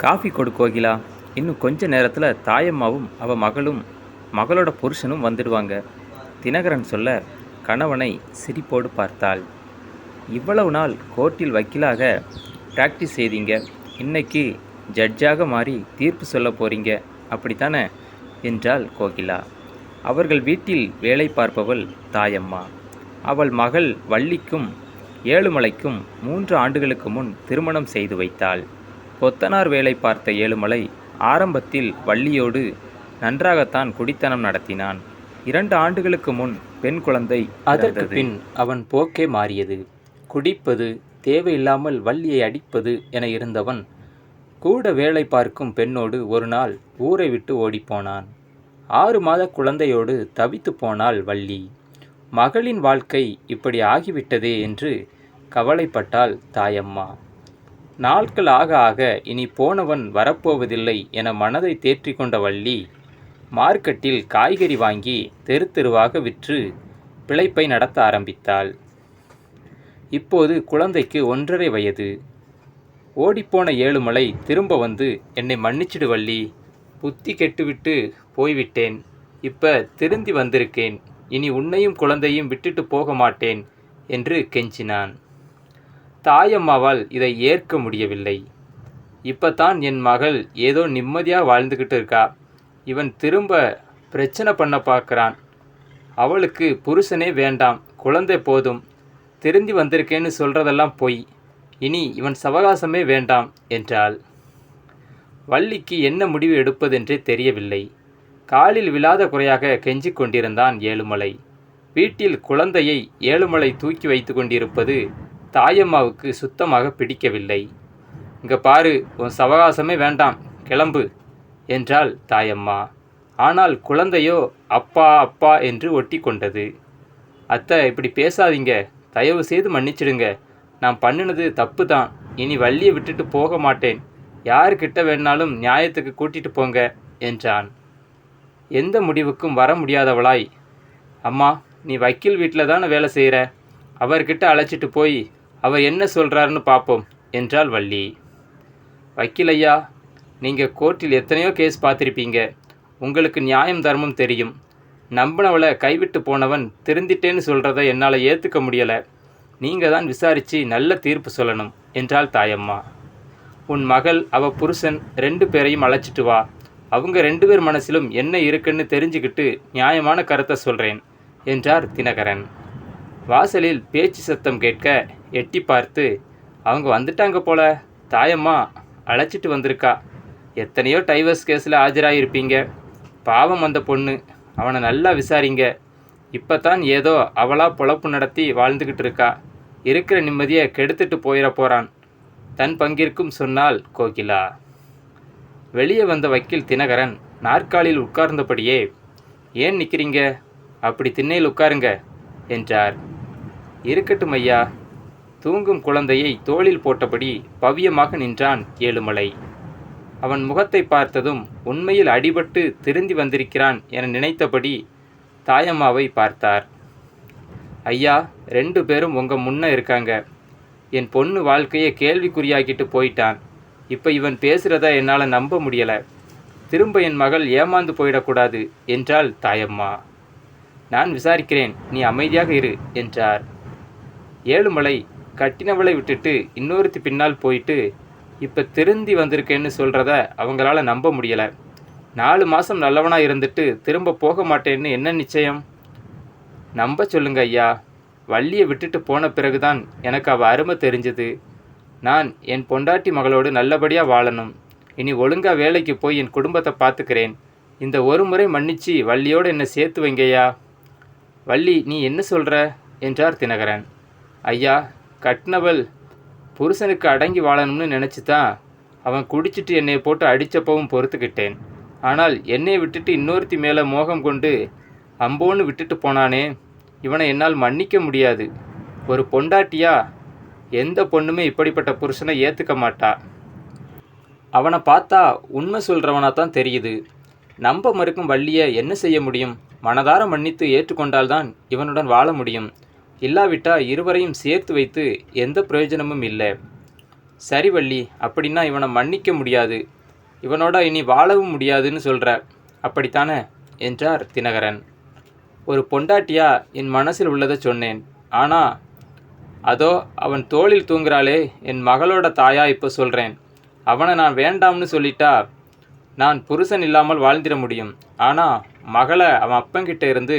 Coffee கொடு கோகிலா இன்னும் கொஞ்ச நேரத்தில் தாயம்மாவும் அவ மகளும் மகளோட புருஷனும் வந்துடுவாங்க. தினகரன் சொல்ல கணவனை சிரிப்போடு பார்த்தாள். இவ்வளவு நாள் கோர்ட்டில் வக்கீலாக ப்ராக்டிஸ் செய்தீங்க. இன்னைக்கு ஜட்ஜாக மாறி தீர்ப்பு சொல்ல போறீங்க. அப்படித்தானே? என்றாள் கோகிலா. அவர்கள் வீட்டில் வேலை பார்ப்பவள் தாயம்மா. அவள் மகள் வள்ளிக்கும் ஏழுமலைக்கும் மூன்று ஆண்டுகளுக்கு முன் திருமணம் செய்து வைத்தாள். கொத்தனார் வேலை பார்த்த ஏழுமலை ஆரம்பத்தில் வள்ளியோடு நன்றாகத்தான் குடித்தனம் நடத்தினான். இரண்டு ஆண்டுகளுக்கு முன் பெண் குழந்தை அதற்கு பின் அவன் போக்கே மாறியது. குடிப்பது தேவையில்லாமல் வள்ளியை அடிப்பது என இருந்தவன் கூட வேலை பார்க்கும் பெண்ணோடு ஒரு நாள் ஊரை விட்டு ஓடிப்போனான். ஆறு மாத குழந்தையோடு தவித்து போனாள் வள்ளி. மகளின் வாழ்க்கை இப்படி ஆகிவிட்டதே என்று கவலைப்பட்டாள் தாயம்மா. நாட்கள் ஆக ஆக இனி போனவன் வரப்போவதில்லை என மனதை தேற்றி கொண்ட வள்ளி மார்க்கெட்டில் காய்கறி வாங்கி தெரு தெருவாக விற்று பிழைப்பை நடத்த ஆரம்பித்தாள். இப்போது குழந்தைக்கு ஒன்றரை வயது. ஓடிப்போன ஏழுமலை திரும்ப வந்து என்னை மன்னிச்சிடு வள்ளி புத்தி கெட்டுவிட்டு போய்விட்டேன். இப்ப திருந்தி வந்திருக்கேன். இனி உன்னையும் குழந்தையும் விட்டுட்டு போக மாட்டேன் என்று கெஞ்சினான். தாயம்மாவால் இதை ஏற்க முடியவில்லை. இப்போ தான் என் மகள் ஏதோ நிம்மதியாக வாழ்ந்துக்கிட்டு இருக்கா. இவன் திரும்ப பிரச்சனை பண்ண பார்க்குறான். அவளுக்கு புருஷனே வேண்டாம். குழந்தை போதும். திருந்தி வந்திருக்கேன்னு சொல்கிறதெல்லாம் பொய். இனி இவன் சவகாசமே வேண்டாம் என்றாள். வள்ளிக்கு என்ன முடிவு எடுப்பதென்றே தெரியவில்லை. காலில் விழாத குறையாக கெஞ்சிக் கொண்டிருந்தான் ஏழுமலை. வீட்டில் குழந்தையை ஏழுமலை தூக்கி வைத்து கொண்டிருப்பது தாயம்மாவுக்கு சுத்தமாக பிடிக்கவில்லை. இங்கே பாரு உன் சவகாசமே வேண்டாம் கிளம்பு என்றாள் தாயம்மா. ஆனால் குழந்தையோ அப்பா அப்பா என்று ஒட்டி கொண்டது அத்தை இப்படி பேசாதீங்க தயவு செய்து மன்னிச்சிடுங்க. நான் பண்ணினது தப்பு தான் இனி வள்ளியை விட்டுட்டு போக மாட்டேன். யாருக்கிட்ட வேணாலும் நியாயத்துக்கு கூட்டிட்டு போங்க என்றான். எந்த முடிவுக்கும் வர முடியாதவளாய். அம்மா நீ வக்கீல் வீட்டில் தானே வேலை செய்கிற அவர்கிட்ட அழைச்சிட்டு போய் அவர் என்ன சொல்கிறாருன்னு பார்ப்போம் என்றாள் வள்ளி. வக்கீலையா நீங்கள் கோர்ட்டில் எத்தனையோ கேஸ் பார்த்துருப்பீங்க. உங்களுக்கு நியாயம் தர்மம் தெரியும். நம்பினவளை கைவிட்டு போனவன் திருந்திட்டேன்னு சொல்கிறத என்னால் ஏற்றுக்க முடியலை. நீங்கள் தான் விசாரித்து நல்ல தீர்ப்பு சொல்லணும் என்றாள் தாயம்மா. உன் மகள் அவ புருஷன் ரெண்டு பேரையும் அழைச்சிட்டு வா. அவங்க ரெண்டு பேர் மனசிலும் என்ன இருக்குன்னு தெரிஞ்சுக்கிட்டு நியாயமான கருத்தை சொல்கிறேன் என்றார் தினகரன். வாசலில் பேச்சு சத்தம் கேட்க எட்டி பார்த்து அவங்க வந்துட்டாங்க போல. தாயம்மா அழைச்சிட்டு வந்திருக்கா. எத்தனையோ டைவர்ஸ் கேஸில் ஆஜராகிருப்பீங்க பாவம் அந்த பொண்ணு. அவனை நல்லா விசாரிங்க. இப்போ தான் ஏதோ அவளாக பொழப்பு நடத்தி வாழ்ந்துக்கிட்டு இருக்கா. இருக்கிற நிம்மதியை கெடுத்துட்டு போயிட போகிறான் தன் பங்கிற்கும் சொன்னால் கோகிலா. வெளியே வந்த வக்கீல் தினகரன் நாற்காலியில் உட்கார்ந்தபடியே ஏன் நிற்கிறீங்க அப்படி திண்ணையில் உட்காருங்க என்றார். இருக்கட்டும் ஐயா. தூங்கும் குழந்தையை தோளில் போட்டபடி பவ்யமாக நின்றான் ஏழுமலை. அவன் முகத்தை பார்த்ததும் உண்மையில் அடிபட்டு திருந்தி வந்திருக்கிறான் என நினைத்தபடி தாயம்மாவை பார்த்தார். ஐயா ரெண்டு பேரும் உங்கள் முன்ன இருக்காங்க. என் பொண்ணு வாழ்க்கையை கேள்விக்குறியாக்கிட்டு போயிட்டான். இப்போ இவன் பேசுகிறத என்னால் நம்ப முடியலை. திரும்ப என் மகள் ஏமாந்து போயிடக்கூடாது என்றாள் தாயம்மா. நான் விசாரிக்கிறேன். நீ அமைதியாக இரு என்றார். ஏழுமலை கட்டினவளை விட்டுட்டு இன்னொருத்தி பின்னால் போயிட்டு இப்போ திருந்தி வந்திருக்கேன்னு சொல்கிறத அவங்களால நம்ப முடியலை. நாலு மாதம் நல்லவனாக இருந்துட்டு திரும்ப போக மாட்டேன்னு என்ன நிச்சயம்? நம்ப சொல்லுங்க ஐயா. வள்ளியை விட்டுட்டு போன பிறகுதான் எனக்கு அவள் அருமை தெரிஞ்சது. நான் என் பொண்டாட்டி மகளோடு நல்லபடியாக வாழணும். இனி ஒழுங்காக வேலைக்கு போய் என் குடும்பத்தை பார்த்துக்கிறேன் இந்த ஒரு முறை மன்னிச்சு வள்ளியோடு என்னை சேர்த்து வைங்கய்யா வள்ளி நீ என்ன சொல்கிற என்றார் தினகரன். ஐயா கட்னவள் புருஷனுக்கு அடங்கி வாழணும்னு நினச்சி தான் அவன் குடிச்சிட்டு என்னை போட்டு அடித்தப்பவும் பொறுத்துக்கிட்டேன். ஆனால் என்னை விட்டுட்டு இன்னொருத்தி மேலே மோகம் கொண்டு அம்போன்னு விட்டுட்டு போனானே இவனை என்னால் மன்னிக்க முடியாது. ஒரு பொண்டாட்டியா? எந்த பொண்ணுமே இப்படிப்பட்ட புருஷனை ஏற்றுக்க மாட்டா. அவனை பார்த்தா உண்மை சொல்கிறவனா தான் தெரியுது. நம்ப மறுக்கும் வள்ளியை என்ன செய்ய முடியும்? மனதார மன்னித்து ஏற்றுக்கொண்டால்தான் இவனுடன் வாழ முடியும். இல்லாவிட்டா இருவரையும் சேர்த்து வைத்து எந்த பிரயோஜனமும் இல்லை. சரி வள்ளி அப்படின்னா இவனை மன்னிக்க முடியாது. இவனோட இனி வாழவும் முடியாதுன்னு சொல்கிற அப்படித்தானே? என்றார் தினகரன். ஒரு பொண்டாட்டியா என் மனசில் உள்ளதை சொன்னேன். ஆனால் அதோ அவன் தோளில் தூங்குறாளே என் மகளோட தாயா இப்போ சொல்கிறேன் அவனை நான் வேண்டாம்னு சொல்லிட்டா நான் புருஷன் இல்லாமல் வாழ்ந்திட முடியும். ஆனால் மகளை அவன் அப்பங்கிட்ட இருந்து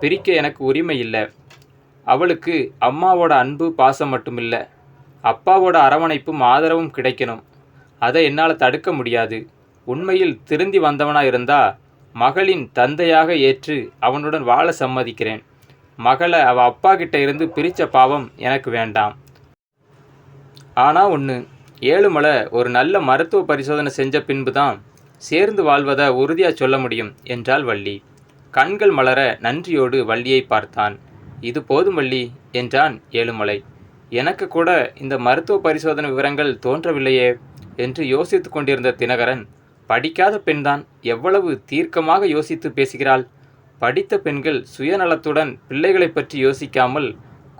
பிரிக்க எனக்கு உரிமை இல்லை. அவளுக்கு அம்மாவோட அன்பு பாசம் மட்டும் இல்லை அப்பாவோட அரவணைப்பும் ஆதரவும் கிடைக்கணும். அதை என்னால் தடுக்க முடியாது. உண்மையில் திருந்தி வந்தவனா இருந்தா மகளின் தந்தையாக ஏற்று அவனுடன் வாழ சம்மதிக்கிறேன். மகளை அவ அப்பா கிட்ட இருந்து பிரித்த பாவம் எனக்கு வேண்டாம். ஆனால் ஒன்று ஏழுமலை ஒரு நல்ல மருத்துவ பரிசோதனை செஞ்ச பின்பு தான் சேர்ந்து வாழ்வதை உறுதியாக சொல்ல முடியும் என்றாள் வள்ளி. கண்கள் மலர நன்றியோடு வள்ளியை பார்த்தான். இது போதும் வள்ளி என்றான் ஏழுமலை. எனக்கு கூட இந்த மருத்துவ பரிசோதனை விவரங்கள் தோன்றவில்லையே என்று யோசித்து கொண்டிருந்த தினகரன் படிக்காத பெண்தான் எவ்வளவு தீர்க்கமாக யோசித்து பேசுகிறாள்? படித்த பெண்கள் சுயநலத்துடன் பிள்ளைகளை பற்றி யோசிக்காமல்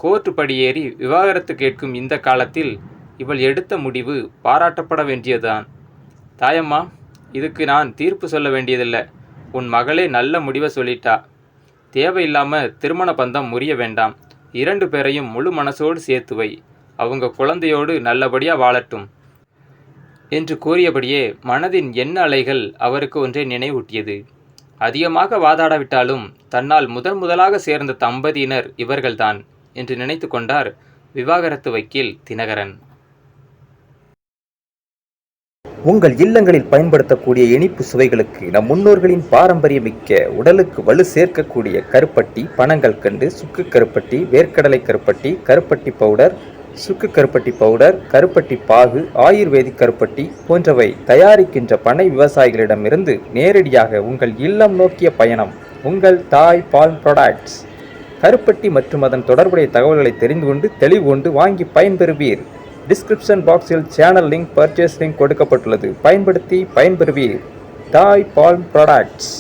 கோர்ட்டு படியேறி விவாகரத்து கேட்கும் இந்த காலத்தில் இவள் எடுத்த முடிவு பாராட்டப்பட வேண்டியதுதான். தாயம்மா இதுக்கு நான் தீர்ப்பு சொல்ல வேண்டியதில்லை. உன் மகளே நல்ல முடிவை சொல்லிட்டா. தேவையில்லாம திருமண பந்தம் முறிய வேண்டாம். இரண்டு பேரையும் முழு மனசோடு சேர்த்து வை. அவங்க குழந்தையோடு நல்லபடியாக வாழட்டும். என்று கூறியபடியே மனதின் எண்ண அலைகள் அவருக்கு ஒன்றை நினைவூட்டியது. அதிகமாக வாதாடாவிட்டாலும் தன்னால் முதன் முதலாக சேர்ந்த தம்பதியினர் இவர்கள்தான் என்று நினைத்து கொண்டார் விவாகரத்து வக்கீல் தினகரன். உங்கள் இல்லங்களில் பயன்படுத்தக்கூடிய இனிப்பு சுவைகளுக்கு நம் முன்னோர்களின் பாரம்பரியமிக்க உடலுக்கு வலு சேர்க்கக்கூடிய கருப்பட்டி பனங்கள் கண்டு சுக்கு கருப்பட்டி வேர்க்கடலை கருப்பட்டி கருப்பட்டி பவுடர் சுக்கு கருப்பட்டி பவுடர் கருப்பட்டி பாகு ஆயுர்வேதிக் கருப்பட்டி போன்றவை தயாரிக்கின்ற பனை விவசாயிகளிடமிருந்து நேரடியாக உங்கள் இல்லம் நோக்கிய பயணம் உங்கள் தாய் பால் ப்ராடக்ட்ஸ் கருப்பட்டி மற்றும் அதன் தொடர்புடைய தகவல்களை தெரிந்து கொண்டு தெளிவு கொண்டு வாங்கி பயன்பெறுவீர். டிஸ்கிரிப்ஷன் பாக்ஸில் சேனல் லிங்க் பர்ச்சேஸ் லிங்க் கொடுக்கப்பட்டுள்ளது. பயன்படுத்தி பயன்பெறுவீர். தாய் பால் ப்ராடக்ட்ஸ்